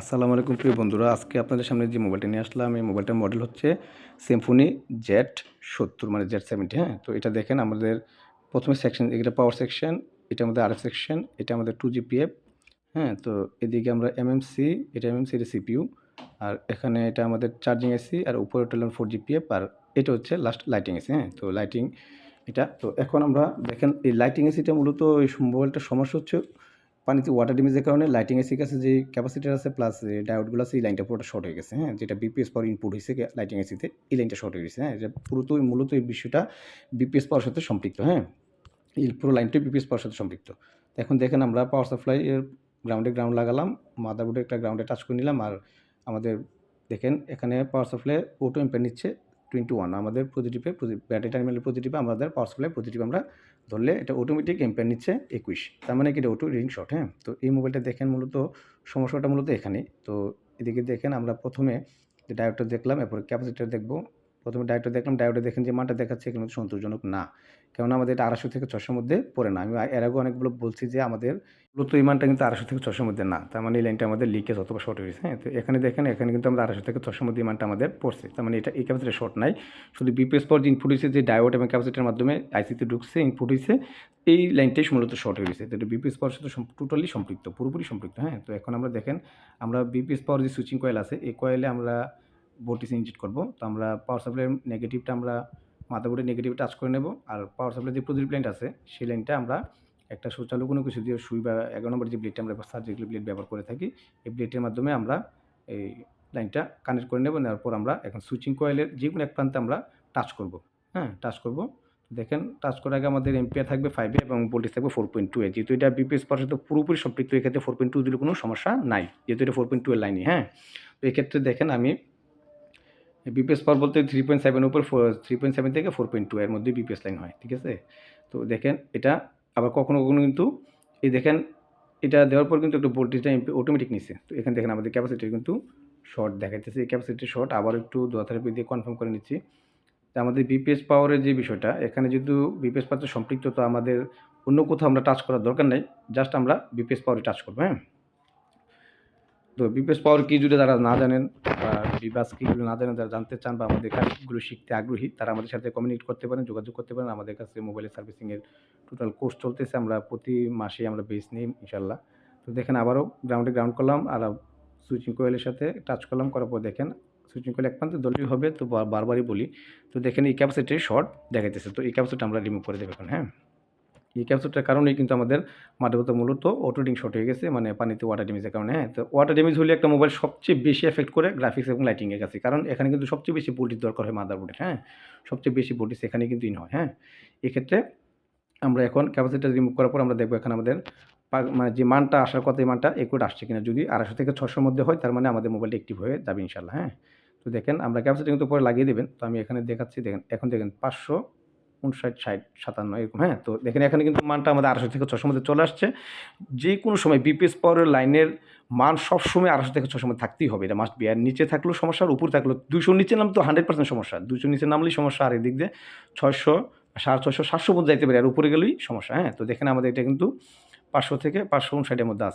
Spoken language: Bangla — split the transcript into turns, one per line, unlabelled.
আসসালামু আলাইকুম প্রিয় বন্ধুরা, আজকে আপনাদের সামনে যে মোবাইলটা নিয়ে আসলাম, এই মোবাইলটার মডেল হচ্ছে সিম্ফনি জেড সত্তর মানে জেড সেভেন্টি হ্যাঁ? তো এটা দেখেন আমাদের প্রথমে সেকশন এটা পাওয়ার সেকশন এটা আমাদের আরএফ সেকশন এটা আমাদের টু জিপিএফ হ্যাঁ? তো এদিকে আমরা এমএমসি এটা এমএমসি এটা সিপিইউ আর এখানে এটা আমাদের চার্জিং এসি আর উপরে হলো ফোর জিপিএফ আর এটা হচ্ছে লাস্ট লাইটিং এসি হ্যাঁ? তো লাইটিং এটা, তো এখন আমরা দেখেন এই লাইটিং এসিটা মূলত এই মোবাইলটার সমস্যা হচ্ছে পানিতে ওয়াটার ড্যামেজের কারণে লাইটিং এসি কাছে যে ক্যাপাসিটার আছে প্লাস ডায়োডগুলো আছে, এই লাইনটা পুরোটা শর্ট হয়ে গেছে হ্যাঁ? যেটা বিপিএস পাওয়ার ইনপুট হয়েছে লাইটিং এসিতে এই লাইনটা শর্ট হয়ে গেছে হ্যাঁ? এটা পুরোত মূলত এই বিষয়টা বিপিএস পাওয়ার সাথে সম্পৃক্ত হ্যাঁ? এই পুরো লাইনটাই বিপিএস পাওয়ার সাথে সম্পৃক্ত। এখন দেখেন আমরা পাওয়ার সাপ্লাই এর গ্রাউন্ডে গ্রাউন্ড লাগালাম মাদারবোর্ডে একটা গ্রাউন্ডে টাচ করে নিলাম, আর আমাদের দেখেন এখানে পাওয়ার সাপ্লাই অটো এম্পেয়ার নিচ্ছে টোয়েন্টি ওয়ান আমাদের পজিটিভে ব্যাটারি টার্মিনালের পজিটিভে আমাদের পাওয়ার সাপ্লাই পজিটিভ আমরা ধরলে এটা অটোমেটিক এম্পেয়ার নিচ্ছে একুশ। তার মানে কি এটা অটো রিং শট হ্যাঁ? তো এই মোবাইলটা দেখেন মূলত, সমস্যাটা মূলত এখানে তো এদিকে দেখেন আমরা প্রথমে ডায়োডটা দেখলাম, এরপরে ক্যাপাসিটার দেখব প্রথমে ডায়োডটা দেখলাম ডায়োডে দেখেন যে মানটা দেখাচ্ছে এখানে সন্তোষজনক না। কেননা আমাদের এটা আড়াইশো থেকে ছশোর মধ্যে পড়ে না। আমি এর আগে অনেকগুলো বলছি যে আমাদের মূলত এই মানটা কিন্তু আড়াইশো থেকে ছশোর মধ্যে না। তার মানে এই লাইনটা আমাদের লিকেজ অথবা শর্ট হয়েছে হ্যাঁ? তো এখানে দেখেন, এখানে কিন্তু আমরা আড়াইশো থেকে ছশোর মধ্যে এই মানটা আমাদের পড়ছে। তার মানে এটা, এই ক্যাপাসিটার শর্ট নাই। শুধু বিপিএস পর যে ইনপুট হয়েছে, যে ডায়োড এবং ক্যাপাসিটির মাধ্যমে আইসিতে ঢুকছে ইনপুট হয়েছে, এই লাইনটাই মূলত শর্ট হয়ে গেছে। তো এটা বিপিএস পাওয়ার সাথে টোটালি সম্পৃক্ত, পুরোপুরি সম্পৃক্ত হ্যাঁ? তো এখন আমরা দেখেন, আমরা বিপিএস পাওয়ার যে সুইচিং কয়েল আছে, এই কয়েলে আমরা ভোল্টেজ ইনজেক্ট করব। তো আমরা পাওয়ার সাপ্লাইয়ের নেগেটিভটা আমরা মাদারবোর্ডের নেগেটিভ টাচ করে নেব। আর পাওয়ার সাপ্লাই যে পজিটিভ লাইনটা আছে, সেই লাইনটা আমরা একটা সুচালু কোনো কিছু দিয়ে সুই বা এগারো নম্বর যে ব্লেডটা আমরা সার্জিক্যাল ব্লেড ব্যবহার করে থাকি, এই ব্লেডের মাধ্যমে আমরা এই লাইনটা কানেক্ট করে নেব। নেওয়ার পর আমরা এখন সুইচিং কয়েলের যে কোনো এক প্রান্তে আমরা টাচ করব। হ্যাঁ টাচ করব। দেখেন টাচ করার আগে আমাদের এমপিআর থাকবে ফাইভে এবং ভোল্টেজ থাকবে ফোর পয়েন্ট টু এ যেহেতু এটা বিপিএস পাওয়ার সাথে পুরোপুরি সম্পৃক্ত এক্ষেত্রে ফোর পয়েন্ট টু দিলে কোনো সমস্যা নাই। যেহেতু এটা ফোর পয়েন্ট টু এর লাইনই হ্যাঁ। তো এক্ষেত্রে দেখেন আমি বিপিএস পাওয়ার বলতে থ্রি পয়েন্ট সেভেন উপর থ্রি পয়েন্ট সেভেন থেকে ফোর পয়েন্ট টু এর মধ্যে বিপিএস লাইন হয়, ঠিক আছে? তো দেখেন এটা আবার কখনো কখনো কিন্তু এই দেখেন এটা দেওয়ার পর কিন্তু একটু ভোল্টেজটা অটোমেটিক নিচ্ছে তো এখানে দেখেন আমাদের ক্যাপাসিটি কিন্তু শর্ট দেখাইতেছে। এই ক্যাপাসিটি শর্ট আবার একটু দোয়াথারেপি দিয়ে কনফার্ম করে নিচ্ছি। তো আমাদের বিপিএস পাওয়ারের যে বিষয়টা, এখানে যেহেতু বিপিএস পাওয়ার সম্পৃক্ত, তো আমাদের অন্য কোথাও আমরা টাচ করার দরকার নেই। জাস্ট আমরা বিপিএস পাওয়ারে টাচ করব হ্যাঁ? তো বিপিএস পাওয়ার কী যদি তারা না জানেন বা বিবাস কীগুলো না জানেন যারা জানতে চান বা আমাদের কাজগুলো শিখতে আগ্রহী, তারা আমাদের সাথে কমিউনিকেট করতে পারেন, যোগাযোগ করতে পারেন। আমাদের কাছে মোবাইলের সার্ভিসিংয়ের টোটাল কোর্স চলতেছে। আমরা প্রতি মাসে আমরা বেস নিই ইনশাল্লাহ তো দেখেন আবারও গ্রাউন্ডে গ্রাউন্ড করলাম, আর সুইচিং কোয়েলের সাথে টাচ করলাম, করার পর দেখেন সুইচিং কোয়েল এক প্রান্তে দলীয় হবে, তো বারবারই বলি। তো দেখেন এই ক্যাপাসিটি শর্ট দেখাইতেছে, তো এই ক্যাপাসিটি আমরা রিমুভ করে দেবো এখন হ্যাঁ। এই ক্যাপসুলটার কারণেই কিন্তু আমাদের মাদারবোর্ডটা মূলত অটোডিং শর্ট হয়ে গেছে মানে পানিতে ওয়াটার ড্যামেজের কারণে হ্যাঁ? তো ওয়াটার ড্যামেজ হলে একটা মোবাইল সবচেয়ে বেশি এফেক্ট করে গ্রাফিক্স এবং লাইটিংয়ের কাছে, কারণ এখানে কিন্তু সবচেয়ে বেশি ভোল্টেজ দরকার হয় মাদারবোর্ডের হ্যাঁ? সবচেয়ে বেশি ভোল্টেজ এখানে কিন্তু ইন হয় হ্যাঁ? এক্ষেত্রে আমরা এখন ক্যাপাসিটি রিমুভ করার পর আমরা দেখব এখানে আমাদের মানে যে মানটা, আসার কথা এই মানটা একুট আসছে কিনা, যদি আড়াইশো থেকে ছশোর মধ্যে হয়, তার মানে আমাদের মোবাইলটা অ্যাক্টিভ হয়ে যাবে ইনশাল্লাহ হ্যাঁ? তো দেখেন, আমরা ক্যাপাসিটি কিন্তু পরে লাগিয়ে দেবেন, তো আমি এখানে দেখাচ্ছি, দেখেন, এখন দেখেন পাঁচশো উনষাট, ষাট, সাতান্ন, এরকম হ্যাঁ? তো দেখেন, এখানে কিন্তু মানটা আমাদের আড়াইশো থেকে ছশোর মধ্যে চলে আসছে। যে কোনো সময় বিপিএস পাওয়ারের লাইনের মান সবসময় আড়াইশো থেকে ছশোর মধ্যে থাকতেই হবে। এটা মাস্ট বি আর নিচে থাকলেও সমস্যা, আর উপর থাকলেও দুশোর নিচে নাম তো হান্ড্রেড পার্সেন্ট সমস্যা। দুশোর নিচে নামলেই সমস্যা, আর এদিক দিয়ে ছয়শো, সাড়ে ছশো সাতশো মধ্যে যাইতে পারে, আর উপরে গেলেই সমস্যা হ্যাঁ? তো দেখেন, আমাদের এটা কিন্তু পাঁচশো থেকে পাঁচশো উনষাটের মধ্যে আছে।